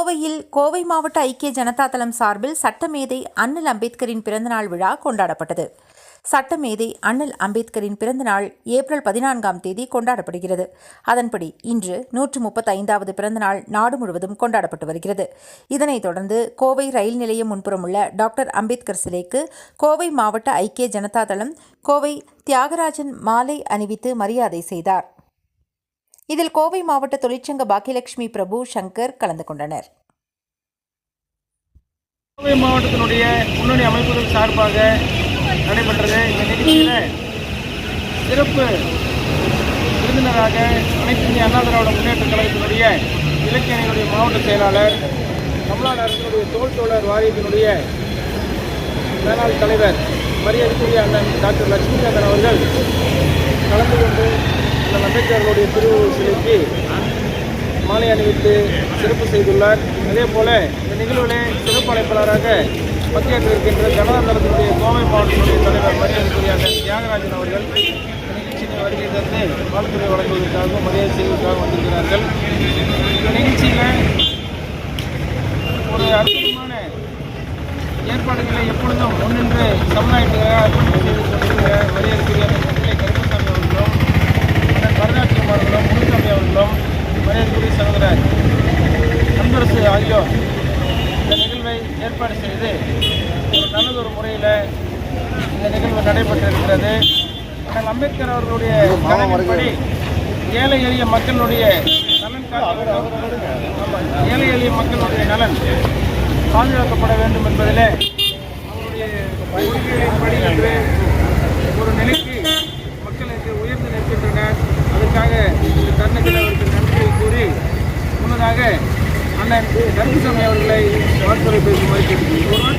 கோவையில் கோவை மாவட்ட ஐக்கிய ஜனதா தளம் சார்பில் சட்டமேதை அண்ணல் அம்பேத்கரின் பிறந்தநாள் விழா கொண்டாடப்பட்டது. சட்டமேதை அண்ணல் அம்பேத்கரின் பிறந்தநாள் ஏப்ரல் பதினான்காம் தேதி கொண்டாடப்படுகிறது. அதன்படி இன்று நூற்று முப்பத்தைந்தாவது பிறந்தநாள் நாடு முழுவதும் கொண்டாடப்பட்டு வருகிறது. இதனைத் தொடர்ந்து கோவை ரயில் நிலையம் முன்புறம் உள்ள டாக்டர் அம்பேத்கர் சிலைக்கு கோவை மாவட்ட ஐக்கிய ஜனதா தளம் கோவை தியாகராஜன் மாலை அணிவித்து மரியாதை செய்தார். இதில் கோவை மாவட்ட தொழிற்சங்க பாக்கியலட்சுமி பிரபு சங்கர் கலந்து கொண்டனர். கோவை மாவட்டத்தினுடைய முன்னணி அமைப்புகள் சார்பாக நடைபெற்றது இந்த நிகழ்ச்சியில் சிறப்பு விருந்தினராக அனைத்து இந்திய அண்ணா திராவிட முன்னேற்ற கழகத்தினுடைய இலக்கியனுடைய மாவட்ட செயலாளர் தமிழ்நாடு அரசினுடைய தோல் தோழர் வாரியத்தினுடைய மேலாள் தலைவர் மரியாதைக்குரிய அண்ணன் டாக்டர் லட்சுமிகாந்தன் அவர்கள் கலந்து கொண்டு அம்பேத்கர்களுடைய திருவுருவ சிலைக்கு மாலை அணிவித்து சிறப்பு செய்துள்ளார். அதே போல இந்த நிகழ்விலே சிறப்பு அழைப்பாளராக பங்கேற்க இருக்கின்ற ஜனதா தளத்தினுடைய கோவை மாவட்டத்தினுடைய தலைவர் மரியாதைக்குரியாக தியாகராஜன் அவர்கள் இந்த வருகை தந்து வாழ்த்துறை வழங்குவதற்காகவும் மரியாதை செய்வதற்காக வந்திருக்கிறார்கள். இந்த நிகழ்ச்சியில் ஒரு அற்புதமான ஏற்பாடுகளை எப்பொழுதும் முன்னின்று சமுதாயத்துக்காக அர்ப்பணிப்பு செய்து இந்த நிகழ்வை ஏற்பாடு செய்து ஒரு நல்லதொரு முறையில் இந்த நிகழ்வு நடைபெற்றிருக்கிறது. அண்ணல் அம்பேத்கர் அவர்களுடைய கனவின்படி ஏழை எளிய மக்களுடைய நலன் காக்க ஏழை எளிய மக்களுடைய நலன் பாதுகாக்கப்பட வேண்டும் என்பதிலே அவருடைய கொள்கைகளின்படி என்று ஒரு நிலைக்கு மக்கள் இன்று உயர்ந்து நிற்கின்றனர். அதுக்காக இந்த தருணத்தில் அவருக்கு நன்றியை கூறி முன்னதாக அண்ணன் கருப்புசாமி அவர்களை வாழ்த்துறை பேசுமாறு கேட்டுக்கொள்கிறேன்